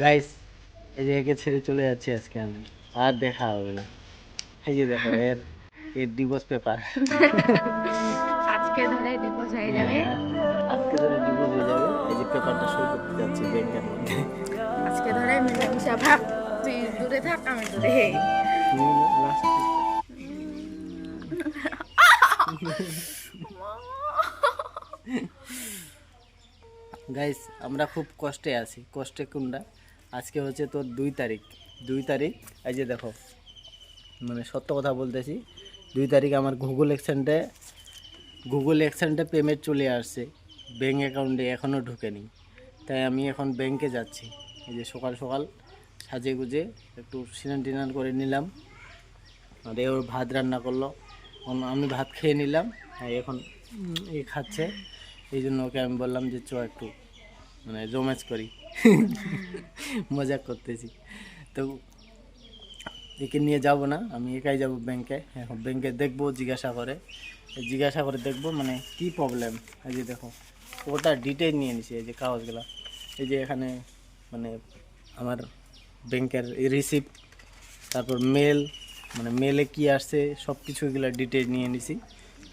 Guys এই যে একে ছেড়ে চলে যাচ্ছি আজকে আমি। আর দেখা হবে না। এই যে দেখো এর এর ডিভোর্স পেপার আজকে ধরে ডিভোর্স হয়ে যাবে। আজকে ধরে ডিভোর্স হয়ে যাবে। এই যে পেপারটা সই করতে যাচ্ছি ব্যাংকের মধ্যে। আজকে ধরে মিলামিশা ভাব তুই দূরে থাক আমি দূরে গাইস আমরা খুব কষ্টে আছি। কষ্টে কোনটা আজকে হচ্ছে তোর দুই তারিখ। দুই তারিখ, এই যে দেখো মানে সত্য কথা বলতেছি, দুই তারিখ আমার গুগল এক্সচেঞ্জে গুগল এক্সচেঞ্জে পেমেন্ট চলে আসছে। ব্যাঙ্ক অ্যাকাউন্টে এখনও ঢুকেনি। তাই আমি এখন ব্যাংকে যাচ্ছি। এই যে সকাল সকাল সাজে গুজে একটু সিনান টিনান করে নিলাম। আর এ ওর ভাত রান্না করল। এখন আমি ভাত খেয়ে নিলাম। এখন এ খাচ্ছে। এই জন্য ওকে আমি বললাম যে চ একটু মানে রোম্যান্স করি। মজা করতেছি। তো একে নিয়ে যাব না, আমি একাই যাব ব্যাংকে। এখন ব্যাংকে দেখব, জিজ্ঞাসা করে। জিজ্ঞাসা করে দেখব মানে কি প্রবলেম এই যে দেখো, ওটা ডিটেল নিয়ে নিছি, এই যে কাগজগুলো। এই যে এখানে মানে আমার ব্যাংকের রিসিপ্ট তারপর মেল মানে মেলে কি আসছে সব কিছু এগুলো ডিটেল নিয়ে নিছি।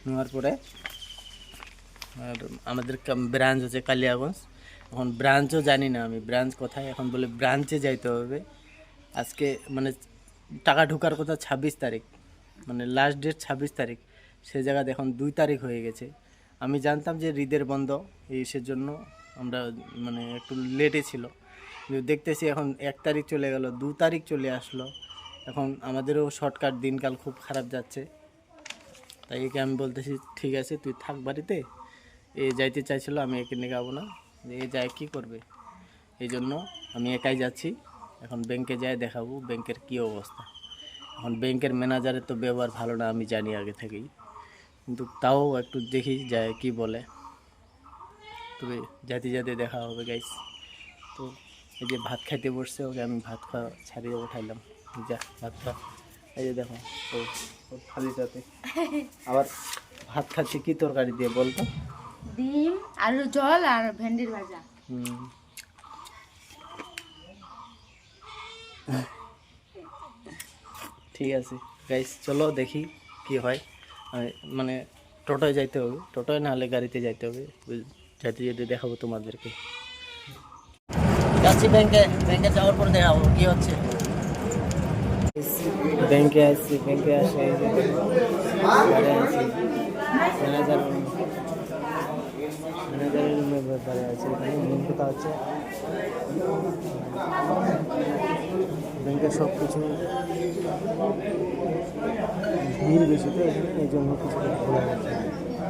নেওয়ার পরে, আর আমাদের ব্রাঞ্চ আছে কালিয়াগঞ্জ। এখন ব্রাঞ্চও জানি না আমি। ব্রাঞ্চ কোথায়? এখন বলে ব্রাঞ্চে যাইতে হবে। আজকে মানে টাকা ঢোকার কথা ছাব্বিশ তারিখ। মানে লাস্ট ডেট ছাব্বিশ তারিখ। সে জায়গাতে এখন দুই তারিখ হয়ে গেছে। আমি জানতাম যে হৃদের বন্ধ এই সেজন্য আমরা মানে একটু লেটে ছিল। কিন্তু দেখতেছি এখন এক তারিখ চলে গেল, দু তারিখ চলে আসলো। এখন আমাদেরও শর্টকাট দিনকাল খুব খারাপ যাচ্ছে। তাই একে আমি বলতেছি, ঠিক আছে, তুই থাক বাড়িতে। এ যাইতে চাইছিল, আমি একে নেগাবো না। যে এ যায়, কী করবে? এই জন্য আমি একাই যাচ্ছি। এখন ব্যাংকে যাই দেখাবো ব্যাংকের কী অবস্থা। এখন ব্যাংকের ম্যানেজারের তো ব্যবহার ভালো না, আমি জানি আগে থেকেই। কিন্তু তাও একটু দেখি যায় কি বলে। তবে যাতে যাতে দেখা হবে গাইস তো এই যে ভাত খাইতে বসছে, ওকে আমি ভাত খাওয়া ছাড়িয়ে উঠাইলাম। যা, ভাত খা। এই যে দেখো ও খালি সাথে আবার ভাত খাচ্ছে, কি তরকারি দিয়ে বলতো? ডিম আর জল আর ভেন্ডির ভাজা। ঠিক আছে। গাইস চলো দেখি কি হয়। মানে টোটোয় যাইতে হবে। টোটোয় না হলে গাড়িতে যাইতে হবে। যাইতে যেতে দেখাবো তোমাদেরকে। যাচ্ছি ব্যাংকে। ব্যাংকে যাওয়ার পর দেখাবো কি হচ্ছে। ব্যাংকে আসছি, ব্যাংকে আসে। এই যে ঘরে আছি ম্যানেজার ম্যানেজারের রুমে ব্যাপারে আছে এখানে মেন কথা হচ্ছে ব্যাংকের সব কিছু ভিড় বেশি তো এখানে এই জন্য কিছু খোলা গেছে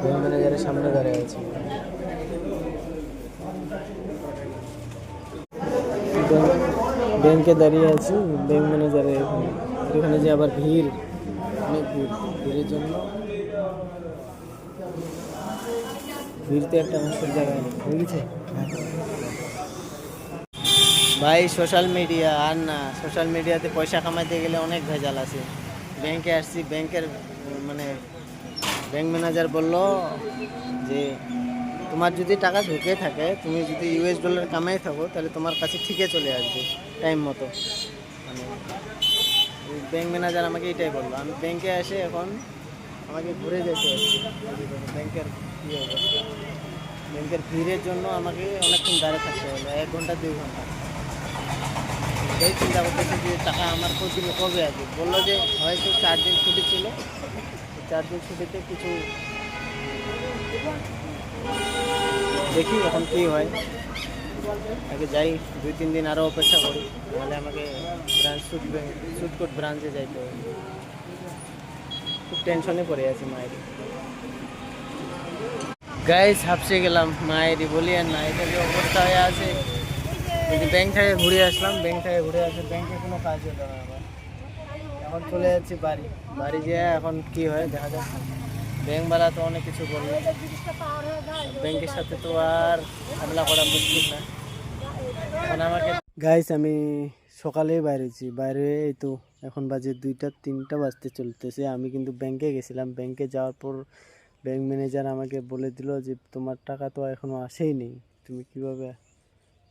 ব্যাংক ম্যানেজারের সামনে দাঁড়িয়ে আছে, ব্যাংকে দাঁড়িয়ে আছি ব্যাংক ম্যানেজারের এখানে এখানে যে আবার ভিড়, অনেক ভিড়। ভিড়ের জন্য একটা বুঝেছে? ভাই সোশ্যাল মিডিয়া আর না সোশ্যাল মিডিয়াতে পয়সা কামাইতে গেলে অনেক ভেজাল আছে। ব্যাংকে আসছি ব্যাংকের মানে ব্যাংক ম্যানেজার বলল যে, তোমার যদি টাকা ঢুকে থাকে, তুমি যদি ইউএস ডলার কামাই থাকো, তাহলে তোমার কাছে ঠিকই চলে আসবে টাইম মতো। মানে ব্যাংক ম্যানেজার আমাকে এটাই বলল। আমি ব্যাংকে এসে এখন আমাকে ঘুরে যেতে ব্যাংকের ব্যাংকের ভিড়ের জন্য আমাকে অনেকক্ষণ দাঁড়িয়ে থাকতে হলো, এক ঘণ্টা, দুই ঘণ্টা। এই চিন্তা করতেছি যে টাকা আমার প্রতিদিন কবে আছে বলল যে হয়তো চার দিন ছুটি ছিল। চার দিন ছুটিতে কিছু দেখি এখন কী হয়। আগে যাই, দুই, তিন দিন আরও অপেক্ষা করি, নাহলে আমাকে ব্রাঞ্চ সুট সুটকোট ব্রাঞ্চে যাইতে হবে। খুব টেনশনে পড়ে আছি মায়ের। গাইস হাফসে গেলাম, মায়েরই বলি আর না, এটা যে অবস্থা হয়ে আছে? ব্যাংক থেকে ঘুরে আসলাম ব্যাংক থেকে ঘুরে আসে ব্যাংকে কোনো কাজ হতো না এখন চলে যাচ্ছি বাড়ি। বাড়ি যেয়ে এখন কি হয়, দেখা যাক। ব্যাংকওয়ালা তো অনেক কিছু বলল ব্যাংকের সাথে তো আর ঝামেলা করা মুশকিল না। এখন আমাকে গাইস, আমি সকালেই বাইরেছি বাইরে এই তো, এখন বাজে দুইটা, তিনটা বাজতে চলতেছে। আমি কিন্তু ব্যাংকে গেছিলাম। ব্যাংকে যাওয়ার পর ব্যাংক ম্যানেজার আমাকে বলে দিল যে, তোমার টাকা তো এখনও আসেই নেই। তুমি কীভাবে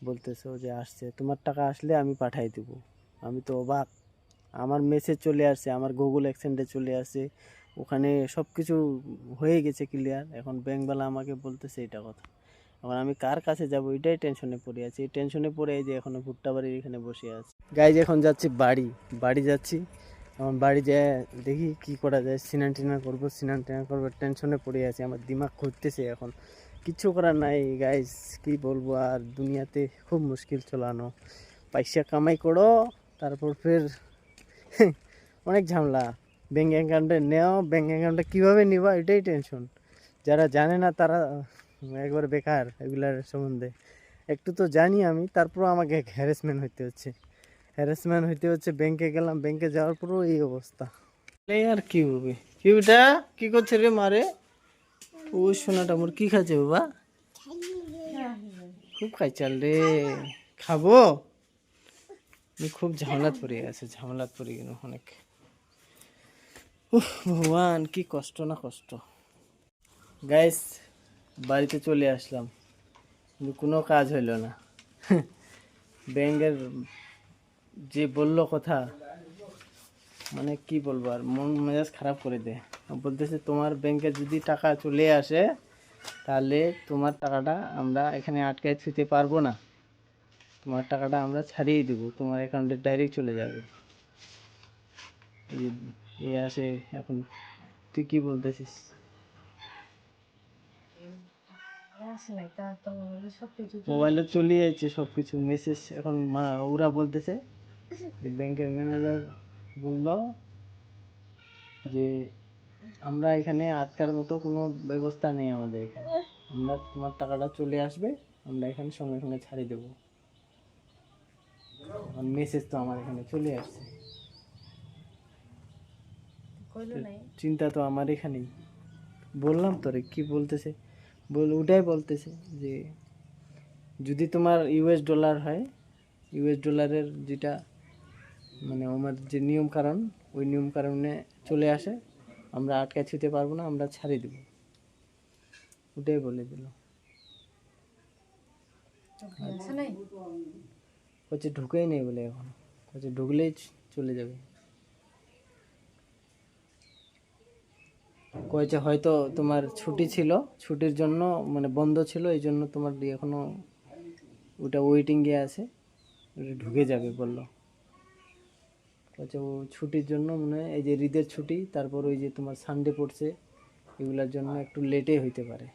বলতেছে যে আসছে? তোমার টাকা আসলে আমি পাঠাই দেবো। আমি তো অবাক। আমার মেসেজ চলে আসছে, আমার গুগল অ্যাক্সেন্টে চলে আসছে। ওখানে সব কিছু হয়ে গেছে ক্লিয়ার এখন ব্যাংকওয়ালা আমাকে বলতেছে এটা কথা। এখন আমি কার কাছে যাব? এটাই টেনশনে পড়ে আছি। এই টেনশনে পড়ে এই যে এখন ভুট্টা বাড়ির এখানে বসে আছি। গাইজ এখন যাচ্ছি বাড়ি। বাড়ি যাচ্ছি। এখন বাড়ি যেয়ে, দেখি কি করা যায়। সিনান টিনান করব, সিনান টিনা করব টেনশনে পড়ে আছি। আমার দিমাগ ঘুরতেছে এখন। কিচ্ছু করার নাই গাইজ কি বলব? আর দুনিয়াতে খুব মুশকিল চলানো। পয়সা কামাই করো, তারপর ফের অনেক ঝামেলা। ব্যাঙ্ক অ্যাকাউন্টে নেও ব্যাঙ্ক অ্যাকাউন্টে কীভাবে নিবা? এটাই টেনশন যারা জানে না, তারা একবার বেকার, এগুলার সম্বন্ধে। একটু তো জানি আমি, তারপরও আমাকে হ্যারাসমেন্ট হইতে হচ্ছে। হ্যারাসমেন্ট হইতে হচ্ছে ব্যাংকে গেলাম ব্যাংকে যাওয়ার পরও এই অবস্থা। আর কি হবে? কি ওটা কি করছে রে মারে? ও সোনাটা মোর কি খাচ্ছে বাবা? খুব খাই চাল রে। খাব? খুব ঝামেলাত পড়ে গেছে, ঝামেলাত পড়ে গেল অনেক। ভগবান, কি কষ্ট না কষ্ট। গাইস বাড়িতে চলে আসলাম। কিন্তু কোনো কাজ হইল না। ব্যাংকের যে বলল কথা মানে কি বলব আর মন মেজাজ খারাপ করে দেয় বলতেছে তোমার ব্যাংকে যদি টাকা চলে আসে তাহলে তোমার টাকাটা আমরা এখানে আটকায় থুতে পারব না। তোমার টাকাটা আমরা ছাড়িয়ে দেবো তোমার অ্যাকাউন্টে ডাইরেক্ট চলে যাবে। এ আসে এখন। তুই কি বলতেছিস? মোবাইলে চলে যাচ্ছে সব কিছু মেসেজ এখন মা ওরা বলতেছে ব্যাংকের ম্যানেজার বলল যে আমরা এখানে আটকার মতো কোনো ব্যবস্থা নেই আমাদের এখানে। আমরা তোমার টাকাটা চলে আসবে আমরা এখানে সঙ্গে সঙ্গে ছাড়িয়ে দেবো। মেসেজ তো আমার এখানে চলে আসছে। চিন্তা তো আমার এখানেই। বললাম তো রে কি বলতেছে? বল ওটাই বলতেছে যে যদি তোমার ইউএস ডলার হয় ইউএস ডলারের যেটা মানে আমার যে নিয়ম কারণ ওই নিয়ম কারণে চলে আসে। আমরা আটকে ছুতে পারব না আমরা ছাড়িয়ে দেবো। ওটাই বলে দিল। হচ্ছে ঢুকেই নেই বলে এখন। হচ্ছে ঢুকলেই চলে যাবে। কয়েছে হয়তো তোমার ছুটি ছিল ছুটির জন্য মানে বন্ধ ছিল এই জন্য তোমার এখনও ওটা ওয়েটিংয়ে আছে। ওটা ঢুকে যাবে বলল। কয়েছে ও ছুটির জন্য মানে এই যে ঈদের ছুটি তারপর ওই যে তোমার সানডে পড়ছে এগুলার জন্য একটু লেটে হইতে পারে।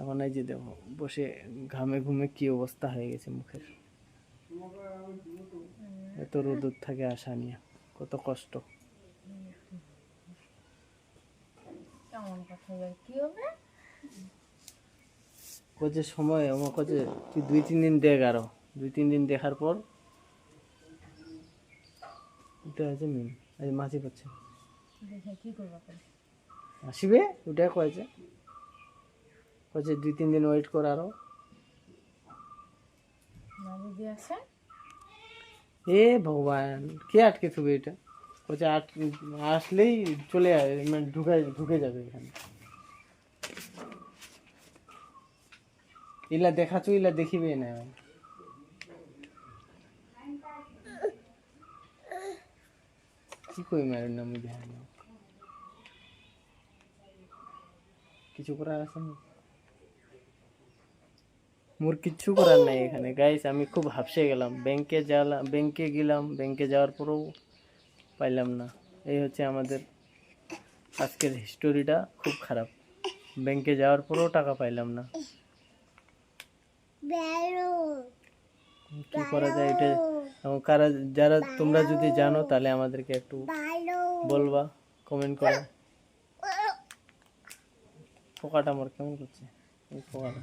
এখন এই যে দেখো বসে ঘামে ঘুমে কি অবস্থা হয়ে গেছে মুখের। এত রোদুর থাকে আসা নিয়ে কত কষ্ট। কচে সময় আমার কোচে তুই দুই তিন দিন দেখ আরও। দুই তিন দিন দেখার পর এটা আছে মিন আজ মাছি পাচ্ছে আসিবে? ওটা কয়েছে। কয়েছে দুই তিন দিন ওয়েট কর আরও। এ ভগবান কে আটকে থাকবে এটা? বলছে আট আসলেই চলে আয় মানে ঢুকে ঢুকে যাবে এখানে। ইলা দেখাচ্ছ ইলা দেখিবে না। কি কই মারের নাম ধ্যান কিছু করার আছে না মোর কিচ্ছু করার নাই এখানে। গাইস আমি খুব হাফসে গেলাম। ব্যাংকে যালাম ব্যাংকে গেলাম। ব্যাংকে যাওয়ার পরেও পাইলাম না। এই হচ্ছে আমাদের আজকের হিস্টোরিটা খুব খারাপ। ব্যাংকে যাওয়ার পরেও টাকা পাইলাম না। কি করা যায় এটা এবং কারা যারা তোমরা যদি জানো তাহলে আমাদেরকে একটু বলবা কমেন্ট করে। পোকাটা আমার কেমন করছে? এই পোকাটা।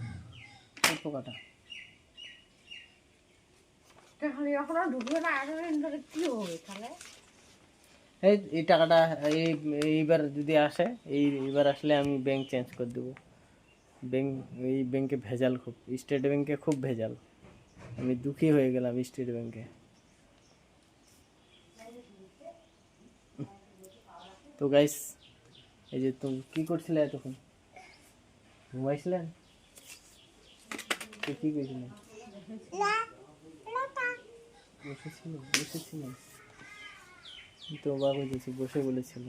এই পোকাটা। এই এই টাকাটা এই এইবার যদি আসে এই এইবার আসলে আমি ব্যাংক চেঞ্জ করে দেবো। ব্যাংক এই ব্যাংকে ভেজাল খুব স্টেট ব্যাংকে খুব ভেজাল। আমি দুঃখী হয়ে গেলাম স্টেট ব্যাংকে তো গাইস এই যে তুমি কি করছিলে এতক্ষণ? ঘুমাইছিলেন? কি করছিলেন বসেছিল বসেছিল। তো বাবু বসে বলেছিল।